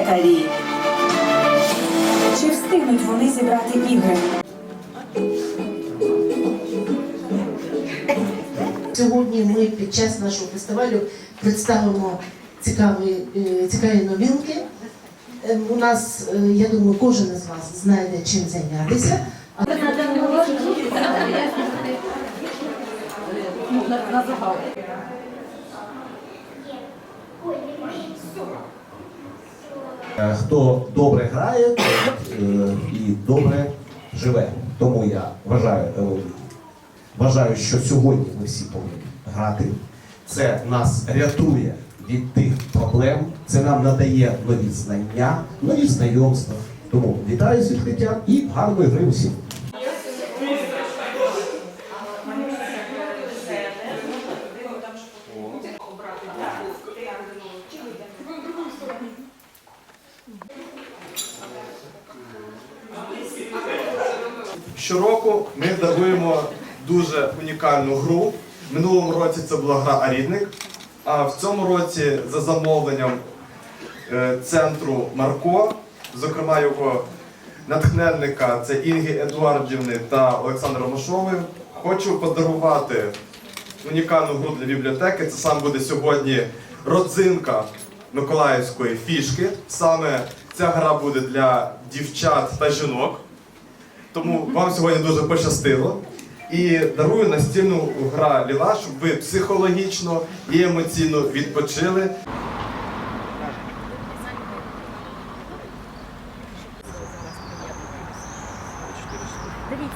Лекарі. Чи встигнуть вони зібрати ігри? Сьогодні ми під час нашого фестивалю представимо цікаві, е, цікаві новинки. Е, У нас, е, я думаю, кожен із вас знайде чим зайнятися. А Е, Хто добре грає е, і добре живе. Тому я вважаю, е, вважаю, що сьогодні ми всі повинні грати. Це нас рятує від тих проблем, це нам надає нові знання, нові знайомства. Тому вітаю з відкриттям і гарної гри усім. Щороку ми даруємо дуже унікальну гру. Минулому році це була гра Арідник, а в цьому році за замовленням е, центру Марко, зокрема його натхненника, це Інги Едуардівни та Олександра Ромашової, хочу подарувати унікальну гру для бібліотеки. Це саме буде сьогодні родзинка Миколаївської фішки. Саме ця гра буде для дівчат та жінок. Тому вам сьогодні дуже пощастило. І дарую настільну гра Ліла, щоб ви психологічно і емоційно відпочили. Вигляду